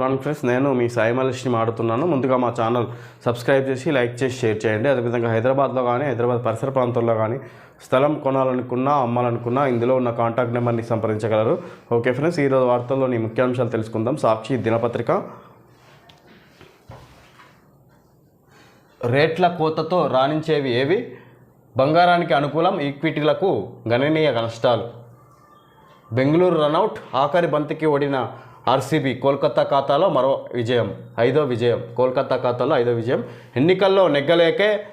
One friends నేను మీ సాయి మలేష్ని మాడుతున్నాను. ముందుగా మా ఛానల్ సబ్స్క్రైబ్ చేసి లైక్ చేసి షేర్ చేయండి. అదేవిధంగా హైదరాబాద్లో కానీ హైదరాబాద్ పరిసర ప్రాంతాల్లో కానీ స్థలం కొనాలనుకున్నా అమ్మాలనుకున్నా ఇందులో ఉన్న కాంటాక్ట్ నెంబర్ని సంప్రదించగలరు. ఓకే ఫ్రెండ్స్ ఈరోజు వార్తల్లోని ముఖ్యాంశాలు తెలుసుకుందాం. సాక్షి దినపత్రిక. రేట్ల కోతతో రాణించేవి ఏవి? బంగారానికి అనుకూలం ఈక్విటీలకు గణనీయ నష్టాలు. బెంగళూరు రనౌట్ ఆఖరి బంతికి ఓడిన ఆర్సీబీ కోల్కతా ఖాతాలో మరో విజయం ఐదో విజయం. కోల్కతా ఖాతాలో ఐదో విజయం. ఎన్నికల్లో నెగ్గలేకే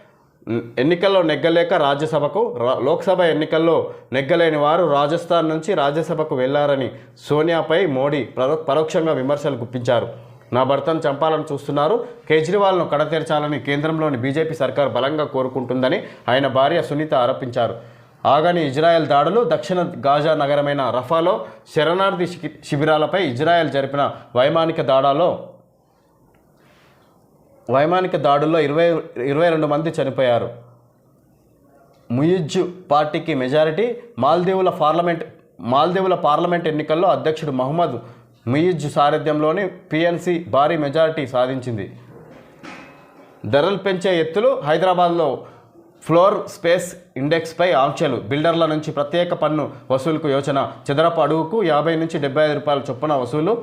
ఎన్నికల్లో నెగ్గలేక రాజ్యసభకు లోక్సభ ఎన్నికల్లో నెగ్గలేని వారు రాజస్థాన్ నుంచి రాజ్యసభకు వెళ్ళారని సోనియాపై మోడీ పరో- పరోక్షంగా విమర్శలు గుప్పించారు. నా భర్తను చంపాలని చూస్తున్నారు. కేజ్రీవాల్ను కడతెరచాలని కేంద్రంలోని బీజేపీ సర్కార్ బలంగా కోరుకుంటుందని ఆయన భార్య సునీత ఆరోపించారు. ఆగని ఇజ్రాయెల్ దాడులు దక్షిణ గాజా నగరమైన రఫాలో శరణార్థి శిబిరాలపై ఇజ్రాయెల్ జరిపిన వైమానిక దాడాలో వైమానిక దాడుల్లో ఇరవై ఇరవై రెండు మంది చనిపోయారు. ముయిజ్ పార్టీకి మెజారిటీ మాల్దీవుల పార్లమెంట్ మాల్దీవుల పార్లమెంట్ ఎన్నికల్లో అధ్యక్షుడు మహమ్మద్ ముయిజ్ సారథ్యంలోని పిఎన్సి భారీ మెజారిటీ సాధించింది. ధరలు పెంచే ఎత్తులు హైదరాబాద్లో ఫ్లోర్ స్పేస్ ఇండెక్స్పై ఆంక్షలు. బిల్డర్ల నుంచి ప్రత్యేక పన్ను వసూలుకు యోచన. చదరపు అడుగుకు యాభై నుంచి డెబ్బై ఐదు రూపాయల చొప్పున వసూలు.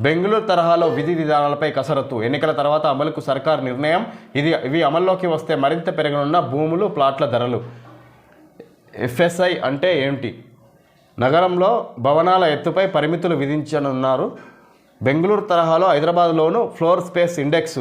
బెంగళూరు తరహాలో విధి విధానాలపై కసరత్తు. ఎన్నికల తర్వాత అమలుకు సర్కార్ నిర్ణయం. ఇది ఇవి అమల్లోకి వస్తే మరింత పెరగనున్న భూములు ప్లాట్ల ధరలు. ఎఫ్ఎస్ఐ అంటే ఏమిటి? నగరంలో భవనాల ఎత్తుపై పరిమితులు విధించనున్నారు. బెంగళూరు తరహాలో హైదరాబాద్లోనూ ఫ్లోర్ స్పేస్ ఇండెక్స్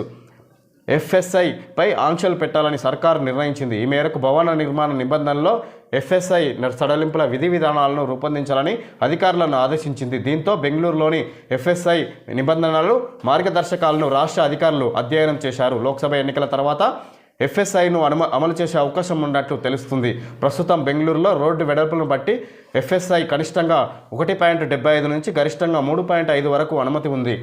ఎఫ్ఎస్ఐ పై ఆంక్షలు పెట్టాలని సర్కారు నిర్ణయించింది. ఈ మేరకు భవన నిర్మాణ నిబంధనల్లో ఎఫ్ఎస్ఐ సడలింపుల విధి విధానాలను రూపొందించాలని అధికారులను ఆదేశించింది. దీంతో బెంగళూరులోని ఎఫ్ఎస్ఐ నిబంధనలు మార్గదర్శకాలను రాష్ట్ర అధికారులు అధ్యయనం చేశారు. లోక్సభ ఎన్నికల తర్వాత ఎఫ్ఎస్ఐను అనుమ అమలు చేసే అవకాశం ఉన్నట్లు తెలుస్తుంది. ప్రస్తుతం బెంగళూరులో రోడ్డు వెడల్పును బట్టి ఎఫ్ఎస్ఐ కనిష్టంగా ఒకటి పాయింట్ డెబ్బై ఐదు నుంచి గరిష్టంగా మూడు పాయింట్ ఐదు వరకు అనుమతి ఉంది.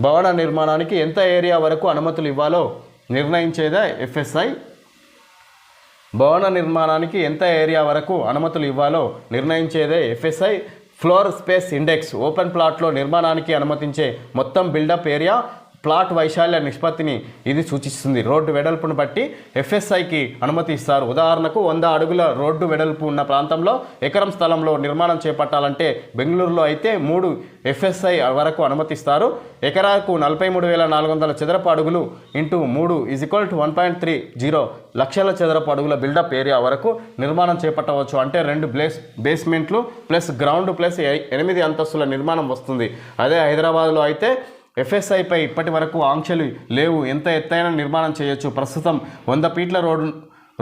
భవన నిర్మాణానికి ఎంత ఏరియా వరకు అనుమతులు ఇవ్వాలో నిర్ణయించేదే ఎఫ్ఎస్ఐ. భవన నిర్మాణానికి ఎంత ఏరియా వరకు అనుమతులు ఇవ్వాలో నిర్ణయించేదే FSI. Floor space index open ప్లాట్లో నిర్మాణానికి అనుమతించే మొత్తం బిల్డప్ ఏరియా ప్లాట్ వైశాల్య నిష్పత్తిని ఇది సూచిస్తుంది. రోడ్డు వెడల్పును బట్టి ఎఫ్ఎస్ఐకి అనుమతి ఇస్తారు. ఉదాహరణకు వంద అడుగుల రోడ్డు వెడల్పు ఉన్న ప్రాంతంలో ఎకరం స్థలంలో నిర్మాణం చేపట్టాలంటే బెంగళూరులో అయితే మూడు ఎఫ్ఎస్ఐ వరకు అనుమతిస్తారు. ఎకరాకు నలభై మూడు వేల నాలుగు వందల చదరపు అడుగులు ఇంటూ మూడు is equal to one point three zero లక్షల చదరపు అడుగుల బిల్డప్ ఏరియా వరకు నిర్మాణం చేపట్టవచ్చు. అంటే రెండు బ్లేస్ బేస్మెంట్లు ప్లస్ గ్రౌండ్ ప్లస్ ఎనిమిది అంతస్తుల నిర్మాణం వస్తుంది. అదే హైదరాబాద్లో అయితే ఎఫ్ఎస్ఐపై ఇప్పటి వరకు ఆంక్షలు లేవు. ఎంత ఎత్తైన నిర్మాణం చేయొచ్చు? ప్రస్తుతం వంద ఫీట్ల రోడ్డు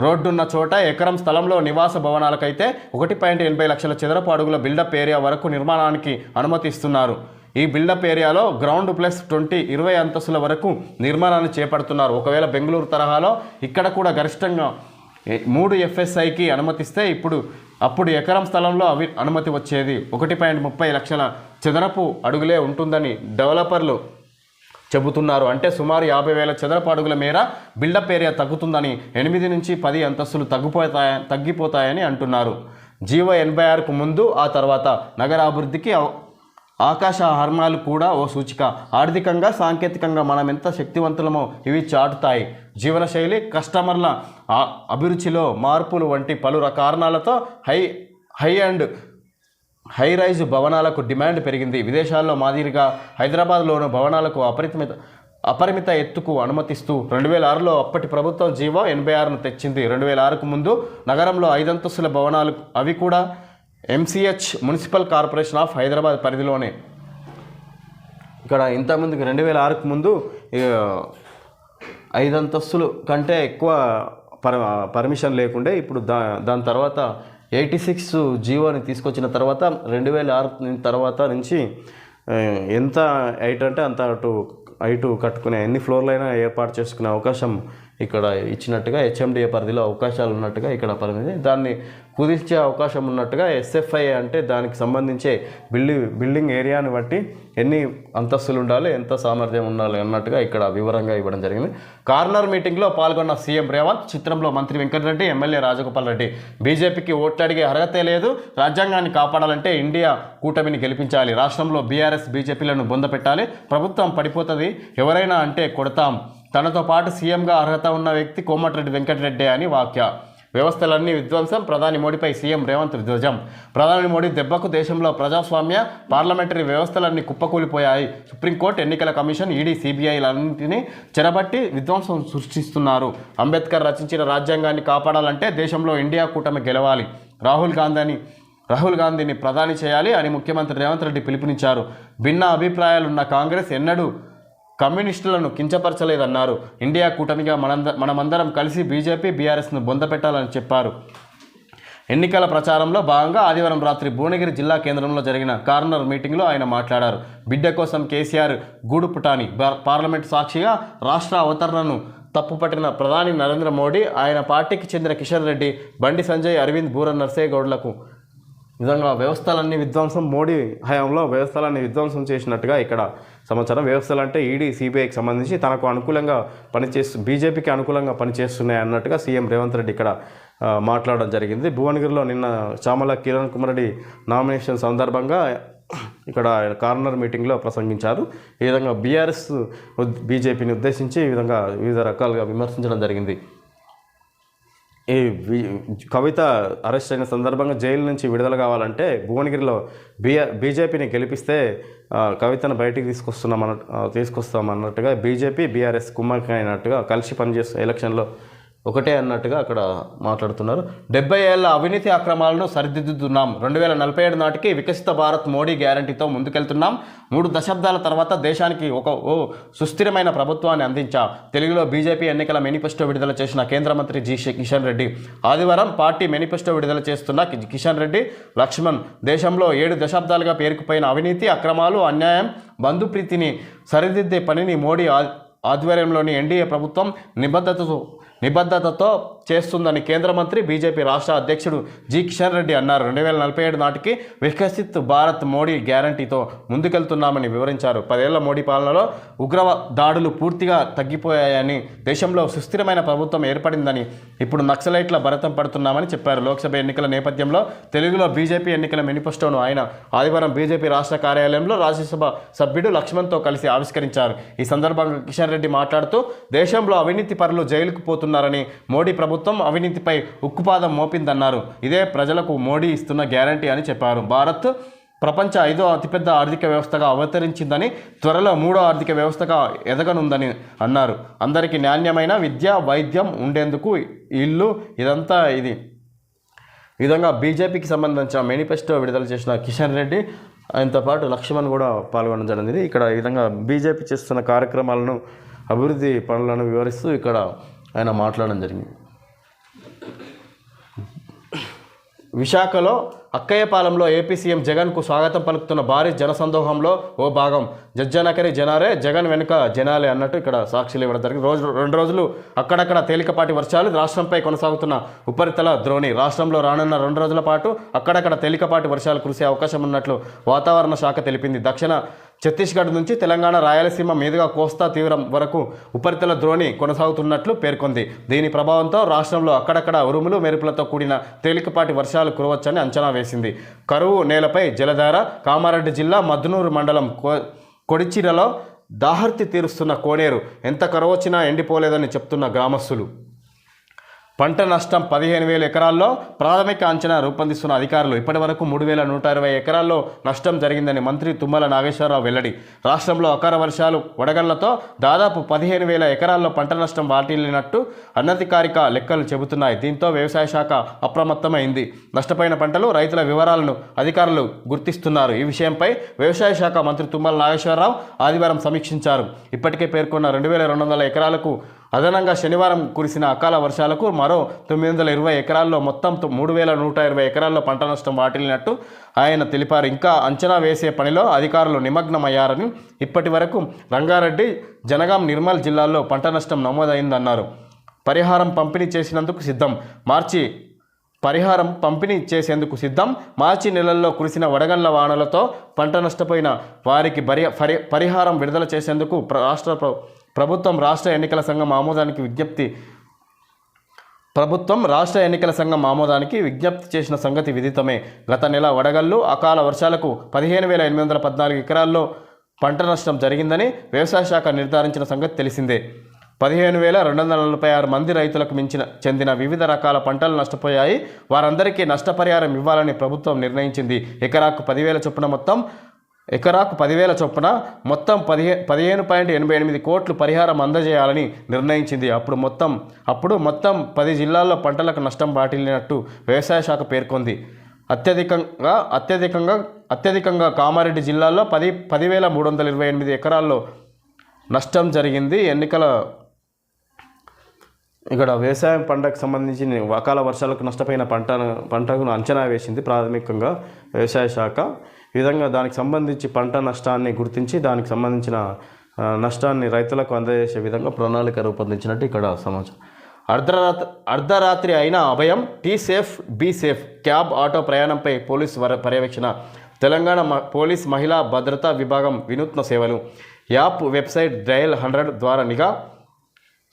రోడ్డున్న చోట ఎకరం స్థలంలో నివాస భవనాలకైతే ఒకటి పాయింట్ ఎనభై లక్షల చదరపు అడుగుల బిల్డప్ ఏరియా వరకు నిర్మాణానికి అనుమతి ఇస్తున్నారు ఈ బిల్డప్ ఏరియాలో గ్రౌండ్ ప్లస్ ట్వంటీ ఇరవై అంతస్తుల వరకు నిర్మాణాన్ని చేపడుతున్నారు. ఒకవేళ బెంగళూరు తరహాలో ఇక్కడ కూడా గరిష్టంగా మూడు ఎఫ్ఎస్ఐకి అనుమతిస్తే ఇప్పుడు అప్పుడు ఎకరం స్థలంలో అవి అనుమతి వచ్చేది. ఒకటి పాయింట్ ముప్పై లక్షల చదరపు అడుగులే ఉంటుందని డెవలపర్లు చెబుతున్నారు. అంటే సుమారు యాభై వేల చదరపు అడుగుల మేర బిల్డప్ ఏరియా తగ్గుతుందని ఎనిమిది నుంచి పది అంతస్తులు తగ్గిపోతాయ తగ్గిపోతాయని అంటున్నారు. జీవో ఎనభై ఆరుకు ముందు ఆ తర్వాత నగరాభివృద్ధికి ఆకాశ హర్మాలు కూడా ఓ సూచిక. ఆర్థికంగా సాంకేతికంగా మనం ఎంత శక్తివంతులమో ఇవి చాటుతాయి. జీవనశైలి కస్టమర్ల అభిరుచిలో మార్పులు వంటి పలు కారణాలతో high high and high rise భవనాలకు డిమాండ్ పెరిగింది. విదేశాల్లో మాదిరిగా హైదరాబాద్లోని భవనాలకు అపరిమిత అపరిమిత ఎత్తుకు అనుమతిస్తూ రెండు వేల ఆరులో అప్పటి ప్రభుత్వం జీవో ఎనభై ఆరును తెచ్చింది. రెండు వేల ఆరుకు ముందు నగరంలో ఐదంతస్తుల భవనాలు అవి కూడా MCH municipal corporation of Hyderabad పరిధిలోనే. ఇక్కడ ఇంతకుముందుకు రెండు వేల ఆరుకు ముందు ఐదంతస్తులు ఐదు అంతస్తులు కంటే ఎక్కువ పర్ పర్మిషన్ లేకుండే ఇప్పుడు దా దాని తర్వాత ఎయిటీ సిక్స్ జీవోని తీసుకొచ్చిన తర్వాత రెండు వేల ఆరు తర్వాత నుంచి ఎంత హైట్ అంటే అంత అటు హైటు కట్టుకునే ఎన్ని ఫ్లోర్లైనా ఏర్పాటు చేసుకునే అవకాశం ఇక్కడ ఇచ్చినట్టుగా హెచ్ఎండిఏ పరిధిలో అవకాశాలు ఉన్నట్టుగా ఇక్కడ పరిమితి. దాన్ని కుదిర్చే అవకాశం ఉన్నట్టుగా ఎస్ఎఫ్ఐ అంటే దానికి సంబంధించే బిల్డింగ్ బిల్డింగ్ ఏరియాని బట్టి ఎన్ని అంతస్తులు ఉండాలి ఎంత సామర్థ్యం ఉండాలి అన్నట్టుగా ఇక్కడ వివరంగా ఇవ్వడం జరిగింది. కార్నర్ మీటింగ్లో పాల్గొన్న సీఎం రేవంత్ చిత్రంలో మంత్రి వెంకటరెడ్డి ఎమ్మెల్యే రాజగోపాల్ రెడ్డి. బీజేపీకి ఓట్లడిగే అర్హతే లేదు. రాజ్యాంగాన్ని కాపాడాలంటే ఇండియా కూటమిని గెలిపించాలి. రాష్ట్రంలో బీఆర్ఎస్ బీజేపీలను బొందపెట్టాలి ప్రభుత్వం పడిపోతుంది. ఎవరైనా అంటే కొడతాం. తనతో పాటు సీఎంగా అర్హత ఉన్న వ్యక్తి కోమటిరెడ్డి వెంకటరెడ్డి అని వాక్య. వ్యవస్థలన్నీ విధ్వంసం. ప్రధాని మోడీపై సీఎం రేవంత్ ధ్వజం ప్రధాని మోడీ దెబ్బకు దేశంలో ప్రజాస్వామ్య పార్లమెంటరీ వ్యవస్థలన్నీ కుప్పకూలిపోయాయి. సుప్రీంకోర్టు ఎన్నికల కమిషన్ ఈడీ సిబిఐలన్నింటినీ చెరబట్టి విధ్వంసం సృష్టిస్తున్నారు. అంబేద్కర్ రచించిన రాజ్యాంగాన్ని కాపాడాలంటే దేశంలో ఇండియా కూటమి గెలవాలి. రాహుల్ గాంధీని రాహుల్ గాంధీని ప్రధాని చేయాలి అని ముఖ్యమంత్రి రేవంత్ రెడ్డి పిలుపునిచ్చారు. భిన్న అభిప్రాయాలున్న కాంగ్రెస్ ఎన్నడూ కమ్యూనిస్టులను కించపరచలేదన్నారు. ఇండియా కూటమిగా మనంద మనమందరం కలిసి బీజేపీ బీఆర్ఎస్ను బొందపెట్టాలని చెప్పారు. ఎన్నికల ప్రచారంలో భాగంగా ఆదివారం రాత్రి భువనగిరి జిల్లా కేంద్రంలో జరిగిన కార్నర్ మీటింగ్లో ఆయన మాట్లాడారు. బిడ్డ కోసం కేసీఆర్ గూడు పుటాని పార్లమెంట్ సాక్షిగా రాష్ట్ర అవతరణను తప్పుపట్టిన ప్రధాని నరేంద్ర మోడీ ఆయన పార్టీకి చెందిన కిషన్ రెడ్డి బండి సంజయ్ అరవింద్ బూర నర్సేగౌడ్లకు విధంగా వ్యవస్థలన్నీ విధ్వంసం మోడీ హయాంలో వ్యవస్థలన్నీ విధ్వంసం చేసినట్టుగా ఇక్కడ సమాచారం. వ్యవస్థలు అంటే ఈడీ సిబిఐకి సంబంధించి తనకు అనుకూలంగా పనిచేస్తు బీజేపీకి అనుకూలంగా పనిచేస్తున్నాయి అన్నట్టుగా సీఎం రేవంత్ రెడ్డి ఇక్కడ మాట్లాడడం జరిగింది. భువనగిరిలో నిన్న చామల కిరణ్ కుమార్ రెడ్డి నామినేషన్ సందర్భంగా ఇక్కడ కార్నర్ మీటింగ్లో ప్రసంగించారు. ఈ విధంగా బీఆర్ఎస్ బీజేపీని ఉద్దేశించి ఈ విధంగా వివిధ రకాలుగా విమర్శించడం జరిగింది. ఈ కవిత అరెస్ట్ అయిన సందర్భంగా జైలు నుంచి విడుదల కావాలంటే భువనగిరిలో బీఆర్ బీజేపీని గెలిపిస్తే కవితను బయటికి తీసుకొస్తున్నామన్న ఆ, తీసుకొస్తామన్నట్టుగా బీజేపీ బీఆర్ఎస్ కుమ్మకి అయినట్టుగా కలిసి పనిచేస్తూ ఎలక్షన్లో ఒకటే అన్నట్టుగా అక్కడ మాట్లాడుతున్నారు. డెబ్బై ఏళ్ళ అవినీతి అక్రమాలను సరిదిద్దుతున్నాం. రెండు వేల నలభై ఏడు నాటికి వికసిత భారత్ మోడీ గ్యారంటీతో ముందుకెళ్తున్నాం. మూడు దశాబ్దాల తర్వాత దేశానికి ఒక ఓ సుస్థిరమైన ప్రభుత్వాన్ని అందించా. తెలుగులో బీజేపీ ఎన్నికల మేనిఫెస్టో విడుదల చేసిన కేంద్ర మంత్రి జి కిషన్ రెడ్డి ఆదివారం పార్టీ మేనిఫెస్టో విడుదల చేస్తున్న కిషన్ రెడ్డి లక్ష్మణ్ దేశంలో ఏడు దశాబ్దాలుగా పేరుకుపోయిన అవినీతి అక్రమాలు అన్యాయం బంధుప్రీతిని సరిదిద్దే పనిని మోడీ ఆధ్వర్యంలోని ఎన్డీఏ ప్రభుత్వం నిబద్ధతతో నిబద్ధతతో చేస్తుందని కేంద్ర మంత్రి బీజేపీ రాష్ట్ర అధ్యక్షుడు జి. కిషన్ రెడ్డి అన్నారు. రెండు వేల నలభై ఏడు నాటికి వికసిత్ భారత్ మోడీ గ్యారంటీతో ముందుకెళ్తున్నామని వివరించారు. పదేళ్ళ మోడీ పాలనలో ఉగ్రవ దాడులు పూర్తిగా తగ్గిపోయాయని దేశంలో సుస్థిరమైన ప్రభుత్వం ఏర్పడిందని ఇప్పుడు నక్సలైట్ల భరతం పడుతున్నామని చెప్పారు. లోక్సభ ఎన్నికల నేపథ్యంలో తెలుగులో బీజేపీ ఎన్నికల మేనిఫెస్టోను ఆయన ఆదివారం బీజేపీ రాష్ట్ర కార్యాలయంలో రాజ్యసభ సభ్యుడు లక్ష్మణ్తో కలిసి ఆవిష్కరించారు. ఈ సందర్భంగా కిషన్ రెడ్డి మాట్లాడుతూ దేశంలో అవినీతి పరులు జైలుకు పోతున్నారని మోడీ ప్రభుత్వం అవినీతిపై ఉక్కుపాదం మోపిందన్నారు. ఇదే ప్రజలకు మోడీ ఇస్తున్న గ్యారంటీ అని చెప్పారు. భారత్ ప్రపంచ ఐదో అతిపెద్ద ఆర్థిక వ్యవస్థగా అవతరించిందని త్వరలో మూడో ఆర్థిక వ్యవస్థగా ఎదగనుందని అన్నారు. అందరికీ నాణ్యమైన విద్య వైద్యం ఉండేందుకు ఇల్లు ఇదంతా ఇది. విధంగా బీజేపీకి సంబంధించిన మేనిఫెస్టో విడుదల చేసిన కిషన్ రెడ్డి ఆయనతో పాటు లక్ష్మణ్ కూడా పాల్గొనడం జరిగింది. ఇక్కడ ఈ విధంగా బీజేపీ చేస్తున్న కార్యక్రమాలను అభివృద్ధి పనులను వివరిస్తూ ఇక్కడ ఆయన మాట్లాడడం జరిగింది. విశాఖలో అక్కయ్యపాలెంలో ఏపీ సీఎం జగన్కు స్వాగతం పలుకుతున్న భారీ జనసందోహంలో ఓ భాగం జజ్జనకరి జనారే జగన్ వెనుక జనాలే అన్నట్టు ఇక్కడ సాక్షులు ఇవ్వడం జరిగింది. రోజు రెండు రోజులు అక్కడక్కడ తేలికపాటి వర్షాలు రాష్ట్రంపై కొనసాగుతున్న ఉపరితల ద్రోణి రాష్ట్రంలో రానున్న రెండు రోజుల పాటు అక్కడక్కడ తేలికపాటి వర్షాలు కురిసే అవకాశం ఉన్నట్లు వాతావరణ శాఖ తెలిపింది. దక్షిణ ఛత్తీస్గఢ్ నుంచి తెలంగాణ రాయలసీమ మీదుగా కోస్తా తీవ్రం వరకు ఉపరితల ద్రోణి కొనసాగుతున్నట్లు పేర్కొంది. దీని ప్రభావంతో రాష్ట్రంలో అక్కడక్కడ ఉరుములు మెరుపులతో కూడిన తేలికపాటి వర్షాలు కురవచ్చని అంచనా వేసింది. కరువు నేలపై జలధార కామారెడ్డి జిల్లా మద్నూరు మండలం కో కొడిచిరలో దాహర్తి తీరుస్తున్న కోనేరు. ఎంత కరువొచ్చినా ఎండిపోలేదని చెప్తున్న గ్రామస్తులు. పంట నష్టం పదిహేను వేల ఎకరాల్లో ప్రాథమిక అంచనా రూపొందిస్తున్న అధికారులు ఇప్పటి వరకు మూడు వేల నూట ఇరవై ఎకరాల్లో నష్టం జరిగిందని మంత్రి తుమ్మల నాగేశ్వరరావు వెల్లడి. రాష్ట్రంలో అకార వర్షాలు వడగళ్ళతో దాదాపు పదిహేను వేల ఎకరాల్లో పంట నష్టం వాటిల్లినట్టు అనధికారిక లెక్కలు చెబుతున్నాయి. దీంతో వ్యవసాయ శాఖ అప్రమత్తమైంది. నష్టపోయిన పంటలు రైతుల వివరాలను అధికారులు గుర్తిస్తున్నారు. ఈ విషయంపై వ్యవసాయ శాఖ మంత్రి తుమ్మల నాగేశ్వరరావు ఆదివారం సమీక్షించారు. ఇప్పటికే పేర్కొన్న రెండు వేల రెండు వందల ఎకరాలకు అదనంగా శనివారం కురిసిన అకాల వర్షాలకు మరో తొమ్మిది వందల ఇరవై ఎకరాల్లో మొత్తం మూడు వేల నూట ఇరవై ఎకరాల్లో పంట నష్టం వాటిల్లినట్టు ఆయన తెలిపారు. ఇంకా అంచనా వేసే పనిలో అధికారులు నిమగ్నమయ్యారని ఇప్పటి వరకు రంగారెడ్డి జనగాం నిర్మల్ జిల్లాల్లో పంట నష్టం నమోదైందన్నారు. పరిహారం పంపిణీ చేసినందుకు సిద్ధం. మార్చి పరిహారం పంపిణీ చేసేందుకు సిద్ధం. మార్చి నెలల్లో కురిసిన వడగండ్ల వానలతో పంట నష్టపోయిన వారికి పరి- పరిహారం విడుదల చేసేందుకు రాష్ట్ర ప్ర- ప్రభుత్వం రాష్ట్ర ఎన్నికల సంఘం ఆమోదానికి విజ్ఞప్తి. ప్రభుత్వం రాష్ట్ర ఎన్నికల సంఘం ఆమోదానికి విజ్ఞప్తి చేసిన సంగతి విదితమే. గత నెల వడగళ్ళు అకాల వర్షాలకు పదిహేను వేల ఎనిమిది వందల పద్నాలుగు ఎకరాల్లో పంట నష్టం జరిగిందని వ్యవసాయ శాఖ నిర్ధారించిన సంగతి తెలిసిందే. పదిహేను వేల రెండు వందల నలభై ఆరు మంది రైతులకు మించిన చెందిన వివిధ రకాల పంటలు నష్టపోయాయి. వారందరికీ నష్టపరిహారం ఇవ్వాలని ప్రభుత్వం నిర్ణయించింది. ఎకరాకు పదివేల చొప్పున మొత్తం ఎకరాకు పదివేల చొప్పున మొత్తం పదిహే పదిహేను పాయింట్ ఎనభై ఎనిమిది కోట్లు పరిహారం అందజేయాలని నిర్ణయించింది. అప్పుడు మొత్తం అప్పుడు మొత్తం పది జిల్లాల్లో పంటలకు నష్టం వాటిల్లినట్టు వ్యవసాయ శాఖ పేర్కొంది. అత్యధికంగా అత్యధికంగా అత్యధికంగా కామారెడ్డి జిల్లాలో పది పదివేల మూడు వందల ఇరవై ఎనిమిది ఎకరాల్లో నష్టం జరిగింది. ఎన్నికల ఇక్కడ వ్యవసాయం పంటకు సంబంధించి అకాల వర్షాలకు నష్టపోయిన పంట పంటను అంచనా వేసింది ప్రాథమికంగా వ్యవసాయ శాఖ. ఈ విధంగా దానికి సంబంధించి పంట నష్టాన్ని గుర్తించి దానికి సంబంధించిన నష్టాన్ని రైతులకు అందజేసే విధంగా ప్రణాళిక రూపొందించినట్టు ఇక్కడ సమాచారం. అర్ధరాత్రి అర్ధరాత్రి అయిన అభయం T safe B safe cab auto ప్రయాణంపై police పర్యవేక్షణ. తెలంగాణ మ- పోలీస్ మహిళా భద్రతా విభాగం వినూత్న సేవలు. యాప్ వెబ్సైట్ డయల్ హండ్రెడ్ ద్వారా నిఘా.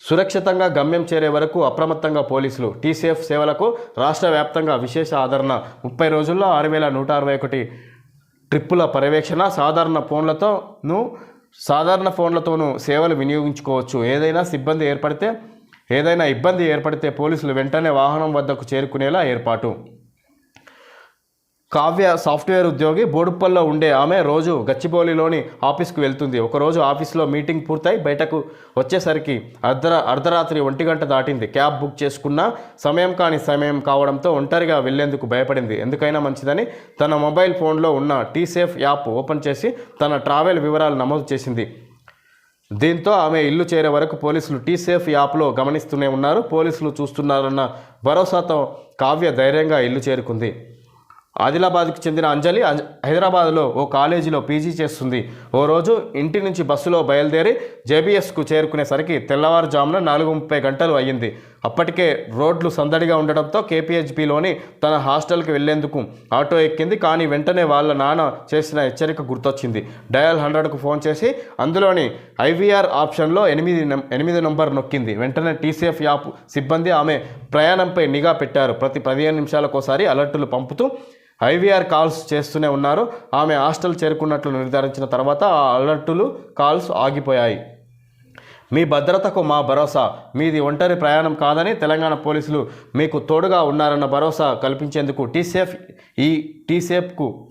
సురక్షితంగా గమ్యం చేరే వరకు అప్రమత్తంగా పోలీసులు. టీసీఎఫ్ సేవలకు రాష్ట్ర వ్యాప్తంగా విశేష ఆదరణ. ముప్పై రోజుల్లో ఆరు వేల నూట అరవై ఒకటి ట్రిప్పుల పర్యవేక్షణ సాధారణ ఫోన్లతోనూ సాధారణ ఫోన్లతోనూ సేవలు వినియోగించుకోవచ్చు. ఏదైనా సిబ్బంది ఏర్పడితే ఏదైనా ఇబ్బంది ఏర్పడితే పోలీసులు వెంటనే వాహనం వద్దకు చేరుకునేలా ఏర్పాటు. కావ్య సాఫ్ట్వేర్ ఉద్యోగి బోడుప్పల్లో ఉండే ఆమె రోజు గచ్చిబౌలిలోని ఆఫీస్కు వెళ్తుంది. ఒకరోజు ఆఫీస్లో మీటింగ్ పూర్తయి బయటకు వచ్చేసరికి అర్ధర అర్ధరాత్రి ఒంటి గంట దాటింది. క్యాబ్ బుక్ చేసుకున్న సమయం కాని సమయం కావడంతో ఒంటరిగా వెళ్ళేందుకు భయపడింది. ఎందుకైనా మంచిదని తన మొబైల్ ఫోన్లో ఉన్న టీసేఫ్ యాప్ ఓపెన్ చేసి తన ట్రావెల్ వివరాలు నమోదు చేసింది. దీంతో ఆమె ఇల్లు చేరే వరకు పోలీసులు టీసేఫ్ యాప్లో గమనిస్తూనే ఉన్నారు. పోలీసులు చూస్తున్నారన్న భరోసాతో కావ్య ధైర్యంగా ఇల్లు చేరుకుంది. ఆదిలాబాద్కు చెందిన అంజలి హైదరాబాద్లో ఓ కాలేజీలో పీజీ చేస్తుంది. ఓ రోజు ఇంటి నుంచి బస్సులో బయలుదేరి జేబీఎస్కు చేరుకునేసరికి తెల్లవారుజామున నాలుగు ముప్పై గంటలు అయ్యింది. అప్పటికే రోడ్లు సందడిగా ఉండడంతో కేపీహెచ్బిలోని తన హాస్టల్కి వెళ్ళేందుకు ఆటో ఎక్కింది. కానీ వెంటనే వాళ్ళ నాన్న చేసిన హెచ్చరిక గుర్తొచ్చింది. డయల్ హండ్రెడ్కు ఫోన్ చేసి అందులోని ఐవీఆర్ ఆప్షన్లో ఎనిమిది ఎనిమిది నంబర్ నొక్కింది. వెంటనే టీసీఎఫ్ యాప్ సిబ్బంది ఆమె ప్రయాణంపై నిఘా పెట్టారు. ప్రతి పదిహేను నిమిషాలకోసారి అలర్టులు పంపుతూ ఐవీఆర్ కాల్స్ చేస్తూనే ఉన్నారు. ఆమె హాస్టల్ చేరుకున్నట్లు నిర్ధారించిన తర్వాత ఆ అలర్టులు కాల్స్ ఆగిపోయాయి. మీ భద్రతకు మా భరోసా. మీది ఒంటరి ప్రయాణం కాదని తెలంగాణ పోలీసులు మీకు తోడుగా ఉన్నారన్న భరోసా కల్పించేందుకు టీసేఫ్ ఈ టీసేఫ్కు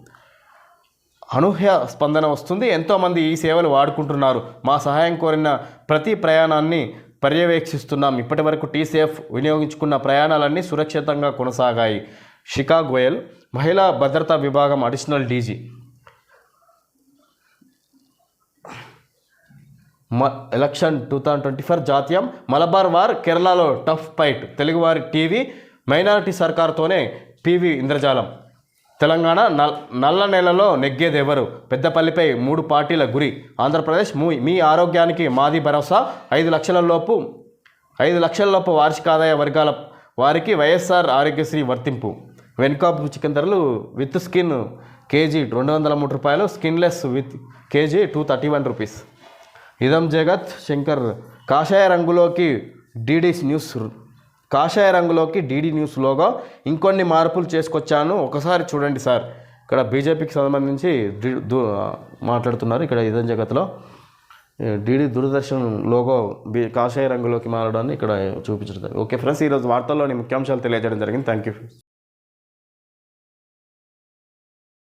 అనూహ్య స్పందన వస్తుంది. ఎంతోమంది ఈ సేవలు వాడుకుంటున్నారు. మా సహాయం కోరిన ప్రతి ప్రయాణాన్ని పర్యవేక్షిస్తున్నాం. ఇప్పటి వరకు టీసేఫ్ వినియోగించుకున్న ప్రయాణాలన్నీ సురక్షితంగా కొనసాగాయి. షికా గోయల్ మహిళా భద్రతా విభాగం అడిషనల్ డీజీ. మ election two thousand twenty four జాతీయం మలబార్ వార్ కేరళలో టఫ్ ఫైట్. తెలుగువారి టీవీ మైనారిటీ సర్కార్తోనే పీవీ ఇంద్రజాలం. తెలంగాణ నల్ నల్ల నెలలో నెగ్గేదెవరు? పెద్దపల్లిపై మూడు పార్టీల గురి. ఆంధ్రప్రదేశ్ మీ ఆరోగ్యానికి మాది భరోసా. ఐదు లక్షల లోపు ఐదు లక్షల లోపు వార్షిక ఆదాయ వర్గాల వారికి వైఎస్ఆర్ ఆరోగ్యశ్రీ వర్తింపు. వెనుకాపు చికెన్ ధరలు విత్ స్కిన్ కేజీ రెండు వందల మూడు రూపాయలు skinless with KG two thirty one rupees. Idam Jagath Shankar కాషాయ రంగులోకి డీడీస్ న్యూస్ కాషాయ రంగులోకి డీడీ న్యూస్ లోగో. ఇంకొన్ని మార్పులు చేసుకొచ్చాను. ఒకసారి చూడండి సార్. ఇక్కడ బీజేపీకి సంబంధించి డి- మాట్లాడుతున్నారు ఇక్కడ ఇదం జగత్లో. డీడీ దూరదర్శన్ లోగో బి కాషాయ రంగులోకి మారడాన్ని ఇక్కడ చూపించడం ఓకే ఫ్రెండ్స్ ఈరోజు వార్తల్లోని ముఖ్యాంశాలు తెలియజేయడం జరిగింది. Thank you